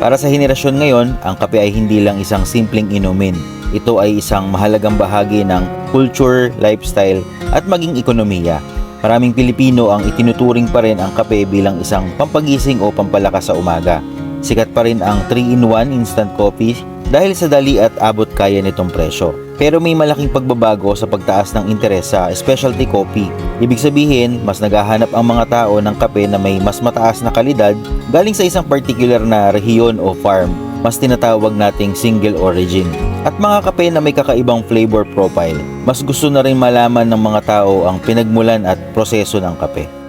Para sa henerasyon ngayon, ang kape ay hindi lang isang simpleng inumin. Ito ay isang mahalagang bahagi ng culture, lifestyle at maging ekonomiya. Maraming Pilipino ang itinuturing pa rin ang kape bilang isang pampagising o pampalakas sa umaga. Sikat pa rin ang 3-in-1 instant coffee dahil sa dali at abot kaya nitong presyo. Pero may malaking pagbabago sa pagtaas ng interes sa specialty coffee. Ibig sabihin, mas naghahanap ang mga tao ng kape na may mas mataas na kalidad galing sa isang particular na rehiyon o farm, mas tinatawag nating single origin. At mga kape na may kakaibang flavor profile, mas gusto na rin malaman ng mga tao ang pinagmulan at proseso ng kape.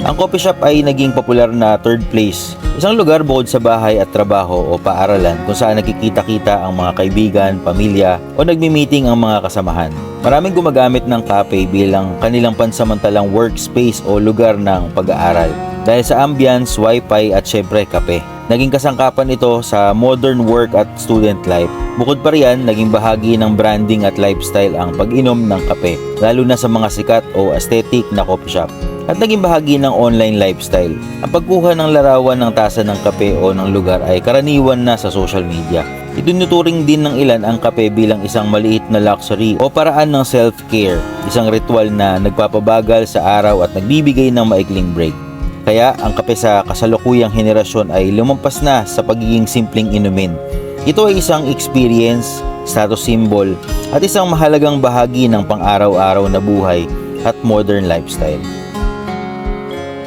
Ang coffee shop ay naging popular na third place. Isang lugar bukod sa bahay at trabaho o paaralan kung saan nakikita-kita ang mga kaibigan, pamilya o nagmi-meeting ang mga kasamahan. Maraming gumagamit ng cafe bilang kanilang pansamantalang workspace o lugar ng pag-aaral. Dahil sa ambience, wifi at syempre kape. Naging kasangkapan ito sa modern work at student life. Bukod pa riyan, naging bahagi ng branding at lifestyle ang pag-inom ng kape, lalo na sa mga sikat o aesthetic na coffee shop at naging bahagi ng online lifestyle. Ang pagkuha ng larawan ng tasa ng kape o ng lugar ay karaniwan na sa social media. Itinuturing din ng ilan ang kape bilang isang maliit na luxury o paraan ng self-care, isang ritual na nagpapabagal sa araw at nagbibigay ng maikling break. Kaya ang kape sa kasalukuyang henerasyon ay lumampas na sa pagiging simpleng inumin. Ito ay isang experience, status symbol, at isang mahalagang bahagi ng pang-araw-araw na buhay at modern lifestyle.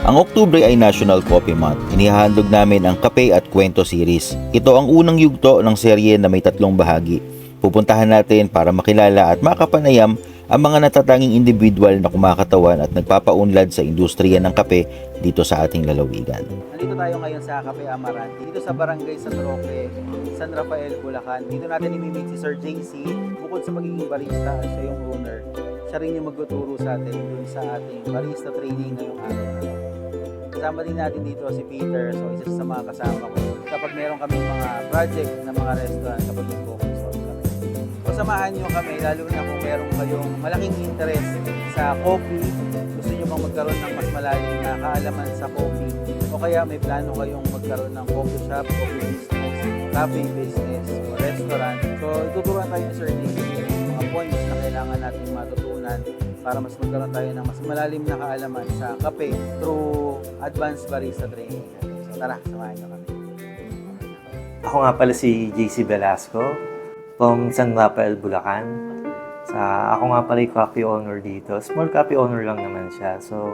Ang Oktubre ay National Coffee Month. Inihahandog namin ang Kape at Kwento series. Ito ang unang yugto ng serye na may tatlong bahagi. Pupuntahan natin para makilala at makapanayam ang mga natatanging individual na kumakatawan at nagpapaunlad sa industriya ng kape dito sa ating lalawigan. Nandito tayo ngayon sa Kape Amaran, dito sa Barangay San Roque, San Rafael, Bulacan. Dito natin imimit si Sir JC. Bukod sa pagiging barista, siya yung owner. Siya rin yung magtuturo sa atin dun sa ating barista training ngayong araw. Kasama din natin dito si Peter, so isa sa mga kasama ko. Kapag meron kami mga project na mga restaurant, kapag nag-focus on kami. So samahan nyo kami, lalo na kung meron kayong malaking interest sa coffee, gusto nyo bang magkaroon ng mas malalim na kaalaman sa coffee, o kaya may plano kayong magkaroon ng coffee shop, coffee business, cafe business, o restaurant. So ituturuan tayo ni Sir Nick mga points na kailangan natin matutunan para mas magkaroon tayo ng mas malalim na kaalaman sa kape through advanced barista training. So tara, samahan nyo kami. Ako nga pala si JC Velasco from San Rafael, Bulacan. Sa, ako nga pala yung coffee owner dito. Small coffee owner lang naman siya. So,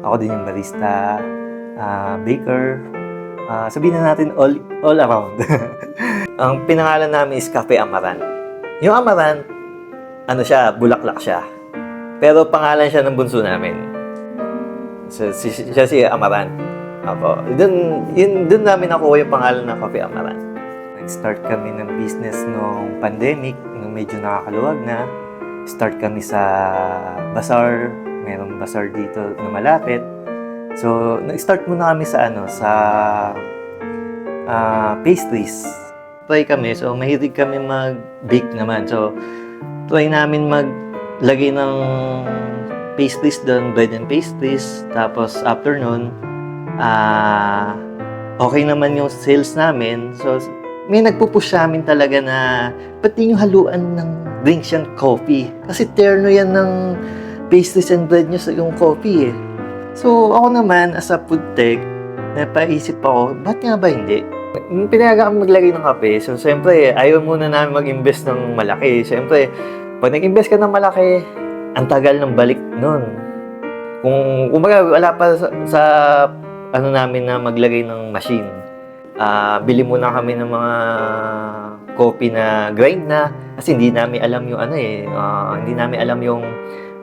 ako din yung barista, ah, baker, ah, sabihin na natin all, all around. Ang pinangalan namin is Cafe Amaran. Yung Amaran, ano siya, bulaklak siya. Pero pangalan siya ng bunso namin. So, si, siya si Amaran. Apo. Doon, yun, doon namin nakuha yung pangalan ng Cafe Amaran. Nag-start kami ng business nung pandemic, nung medyo nakakaluwag na. Start kami sa bazaar, mayroong bazaar dito na malapit. So, nag-start muna kami sa ano, sa ah, pastries. Try kami, so mahilig kami mag-bake naman. So, try namin maglagay ng pastries doon, bread and pastries. Tapos, after nun, ah, okay naman yung sales namin. So, may nagpupush amin talaga na pati yung haluan ng drinks yan, coffee. Kasi terno yan ng pastries and bread nyo sa yung coffee eh. So, ako naman, as a food tech, napaisip ako, ba't nga ba hindi? Pinayagan kami maglagay ng kape. So, siyempre, ayaw muna namin mag-invest ng malaki. Siyempre, pag nag-invest ka ng malaki, ang tagal ng balik nun. Kung, kumbaga, wala pa sa, sa ano namin na maglagay ng machine. Ah, bili muna kami ng mga coffee na grind na kasi hindi namin alam yung ano eh, ah, hindi namin alam yung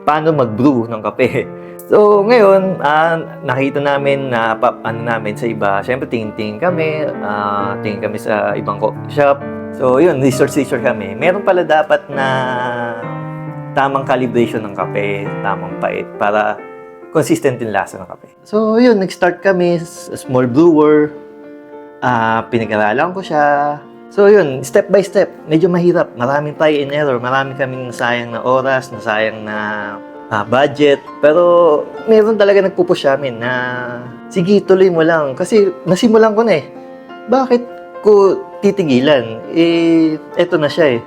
paano mag-brew ng kape. So, ngayon, ah, nakita namin na pa, ano namin sa iba. Siyempre, tingin-tingin kami, ah, tingin kami sa ibang shop. So, yun, research-research kami. Meron pala dapat na tamang calibration ng kape, tamang pait, para consistent yung lasa ng kape. So, yun, nag-start kami, small brewer, ah pinag-aralan ko siya. So, yun, step by step, medyo mahirap. Maraming try and error, marami kaming nasayang na oras, nasayang na ah, budget. Pero, meron talaga nagpupush amin na, sige, tuloy mo lang. Kasi, nasimulan ko na eh. Bakit ko titigilan? Eh, eto na siya eh.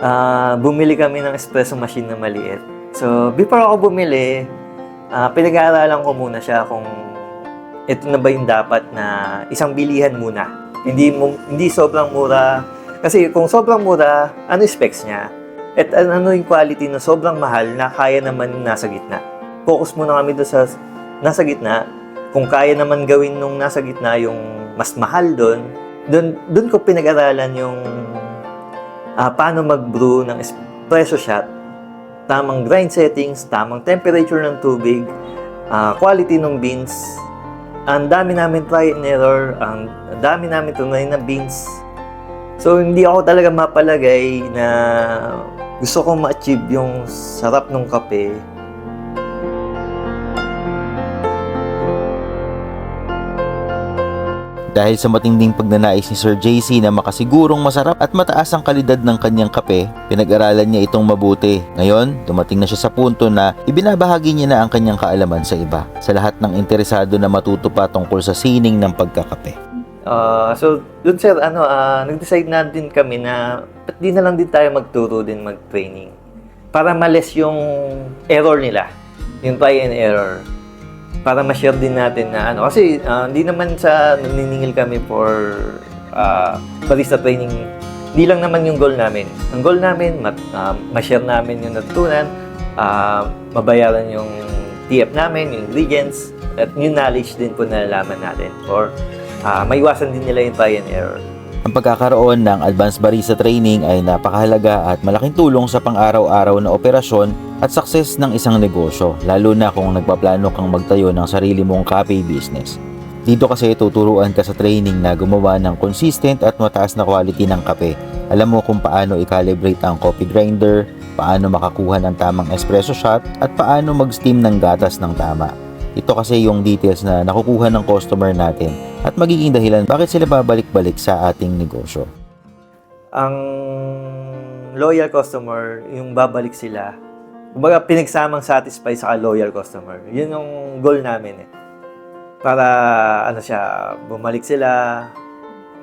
Ah, bumili kami ng espresso machine na maliit. So, before ako bumili, ah, pinag-aaralan ko muna siya kung ito na ba yung dapat na isang bilihan muna. Hindi mo, hindi sobrang mura. Kasi kung sobrang mura, ano yung specs niya? At an- ano yung quality na sobrang mahal na kaya naman nasa gitna. Focus muna kami doon sa nasa gitna. Kung kaya naman gawin nung nasa gitna yung mas mahal doon, doon, doon ko pinag-aralan yung ah, paano mag-brew ng espresso shot, tamang grind settings, tamang temperature ng tubig, ah, quality ng beans. Ang dami namin try and error, ang dami namin tunay na beans. So, hindi ako talaga mapalagay na gusto kong ma-achieve yung sarap ng kape Dahil sa matinding pagnanais ni Sir JC na makasigurong masarap at mataas ang kalidad ng kanyang kape, pinag-aralan niya itong mabuti. Ngayon, dumating na siya sa punto na ibinabahagi niya na ang kanyang kaalaman sa iba, sa lahat ng interesado na matuto pa tungkol sa sining ng pagkakape. Ah, so, dun sir, ano, ah, nag-decide na din kami na ba't di na lang din tayo magturo din mag-training para males yung error nila, yung try and error. Para ma-share din natin na ano, kasi ah, hindi naman sa naniningil kami for ah, barista training, hindi lang naman yung goal namin. Ang goal namin, mat, ah, ma-share namin yung natutunan, ah, mabayaran yung TF namin, yung ingredients, at yung knowledge din po na nalaman natin for ah maiwasan din nila yung try and error. Ang pagkakaroon ng advanced barista training ay napakahalaga at malaking tulong sa pang-araw-araw na operasyon at success ng isang negosyo, lalo na kung nagpaplano kang magtayo ng sarili mong cafe business. Dito kasi tuturuan ka sa training na gumawa ng consistent at mataas na quality ng kape. Alam mo kung paano i-calibrate ang coffee grinder, paano makakuha ng tamang espresso shot, at paano mag-steam ng gatas ng tama. Ito kasi yung details na nakukuha ng customer natin at magiging dahilan bakit sila babalik-balik sa ating negosyo. Ang loyal customer, yung babalik sila, kumbaga pinagsamang satisfy sa loyal customer. Yun yung goal namin eh. Para ano siya, bumalik sila.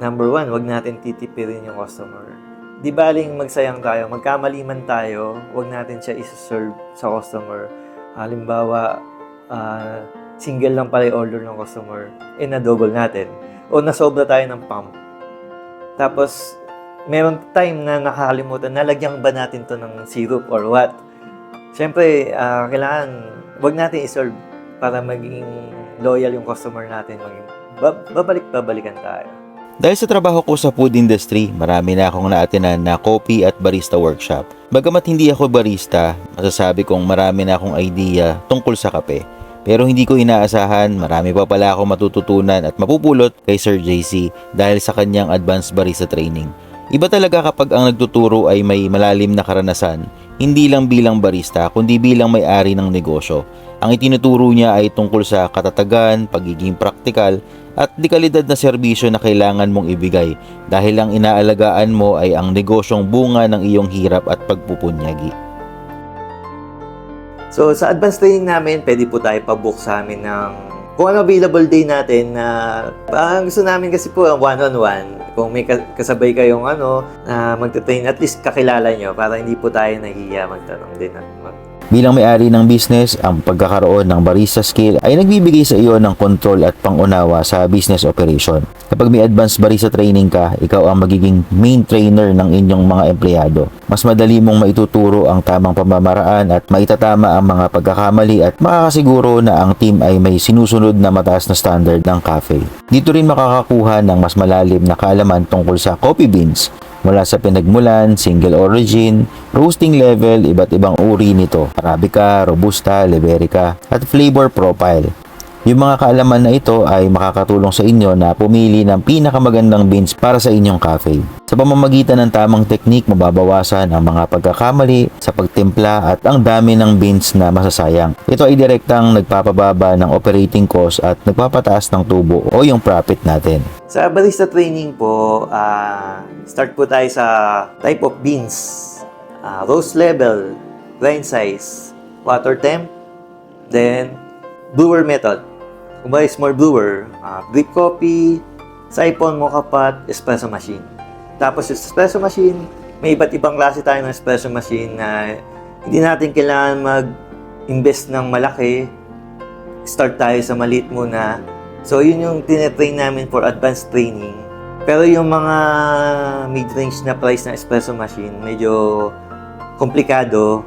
Number one, wag natin titipirin yung customer. Di baling magsayang tayo, magkamali man tayo, wag natin siya isa-serve sa customer. Halimbawa, ah, single lang pala yung order ng customer, eh na-double natin. O nasobra tayo ng pump. Tapos, meron time na nakakalimutan, nalagyan ba natin to ng syrup or what? Siyempre, ah, kailangan, wag natin iserve para maging loyal yung customer natin. Maging, ba- babalik, babalikan tayo. Dahil sa trabaho ko sa food industry, marami na akong naatinan na coffee at barista workshop. Bagamat hindi ako barista, masasabi kong marami na akong idea tungkol sa kape. Pero hindi ko inaasahan, marami pa pala ako matututunan at mapupulot kay Sir JC dahil sa kanyang advanced barista training. Iba talaga kapag ang nagtuturo ay may malalim na karanasan, hindi lang bilang barista kundi bilang may-ari ng negosyo. Ang itinuturo niya ay tungkol sa katatagan, pagiging praktikal, at dekalidad na serbisyo na kailangan mong ibigay dahil ang inaalagaan mo ay ang negosyong bunga ng iyong hirap at pagpupunyagi. So, sa advanced training namin, pwede po tayo pabook sa amin ng kung ano available day natin na parang gusto namin kasi po one-on-one. Kung may ka- kasabay kayong ano, na magta-train, at least kakilala nyo para hindi po tayo nahihiya magtanong din at mag Bilang may-ari ng business, ang pagkakaroon ng barista skill ay nagbibigay sa iyo ng control at pangunawa sa business operation. Kapag may advanced barista training ka, ikaw ang magiging main trainer ng inyong mga empleyado. Mas madali mong maituturo ang tamang pamamaraan at maitatama ang mga pagkakamali at makakasiguro na ang team ay may sinusunod na mataas na standard ng cafe. Dito rin makakakuha ng mas malalim na kaalaman tungkol sa coffee beans, mula sa pinagmulan, single origin, roasting level, iba't ibang uri nito, Arabica, Robusta, Liberica, at flavor profile. Yung mga kaalaman na ito ay makakatulong sa inyo na pumili ng pinakamagandang beans para sa inyong cafe. Sa pamamagitan ng tamang teknik, mababawasan ang mga pagkakamali sa pagtimpla at ang dami ng beans na masasayang. Ito ay direktang nagpapababa ng operating cost at nagpapataas ng tubo o yung profit natin. Sa barista training po, ah, start po tayo sa type of beans, ah, roast level, grind size, water temp, then brewer method. Ba small brewer, ah, drip coffee, Saipon, mocha pot, espresso machine. Tapos yung espresso machine, may iba't ibang klase tayo ng espresso machine na hindi natin kailangan mag-invest ng malaki. Start tayo sa maliit muna. So, yun yung tinetrain namin for advanced training. Pero yung mga mid-range na price ng espresso machine, medyo komplikado.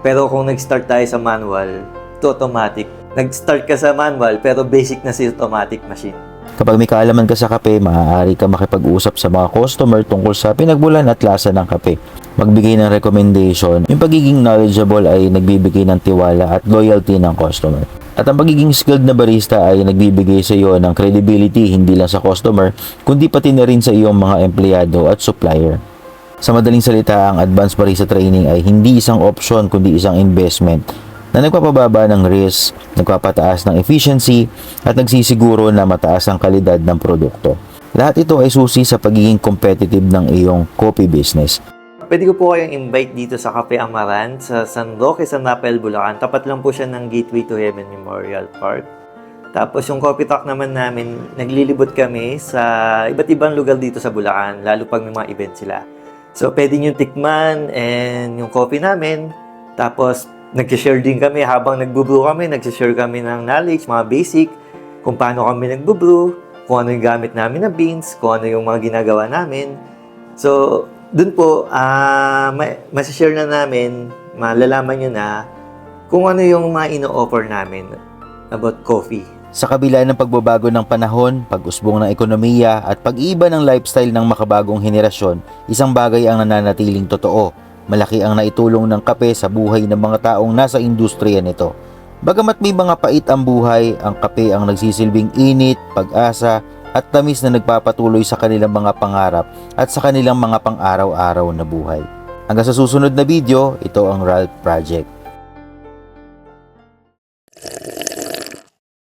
Pero kung nag-start tayo sa manual, to automatic. Nag-start ka sa manual, pero basic na si automatic machine. Kapag may kaalaman ka sa kape, maaari ka makipag-usap sa mga customer tungkol sa pinagbulan at lasa ng kape. Magbigay ng recommendation. Yung pagiging knowledgeable ay nagbibigay ng tiwala at loyalty ng customer. At ang pagiging skilled na barista ay nagbibigay sa iyo ng credibility hindi lang sa customer, kundi pati na rin sa iyong mga empleyado at supplier. Sa madaling salita, ang advanced barista training ay hindi isang option kundi isang investment na nagpapababa ng risk, nagpapataas ng efficiency, at nagsisiguro na mataas ang kalidad ng produkto. Lahat ito ay susi sa pagiging competitive ng iyong coffee business. Pwede ko po kayong invite dito sa Cafe Amaran sa San Roque, San Rafael, Bulacan. Tapat lang po siya ng Gateway to Heaven Memorial Park. Tapos yung coffee talk naman namin, naglilibot kami sa iba't ibang lugar dito sa Bulacan, lalo pag may mga event sila. So, pwede nyo tikman and yung coffee namin. Tapos, nag-share din kami habang nagbo-brew kami, nag-share kami ng knowledge, mga basic, kung paano kami nagbo-brew, kung ano yung gamit namin na beans, kung ano yung mga ginagawa namin. So, dun po, ah ma- masashare na namin, malalaman nyo na kung ano yung mga ino-offer namin about coffee. Sa kabila ng pagbabago ng panahon, pag-usbong ng ekonomiya at pag-iba ng lifestyle ng makabagong henerasyon, isang bagay ang nananatiling totoo. Malaki ang naitulong ng kape sa buhay ng mga taong nasa industriya nito. Bagamat may mga pait ang buhay, ang kape ang nagsisilbing init, pag-asa, at tamis na nagpapatuloy sa kanilang mga pangarap at sa kanilang mga pang-araw-araw na buhay. Hanggang sa susunod na video, ito ang Ralph Project.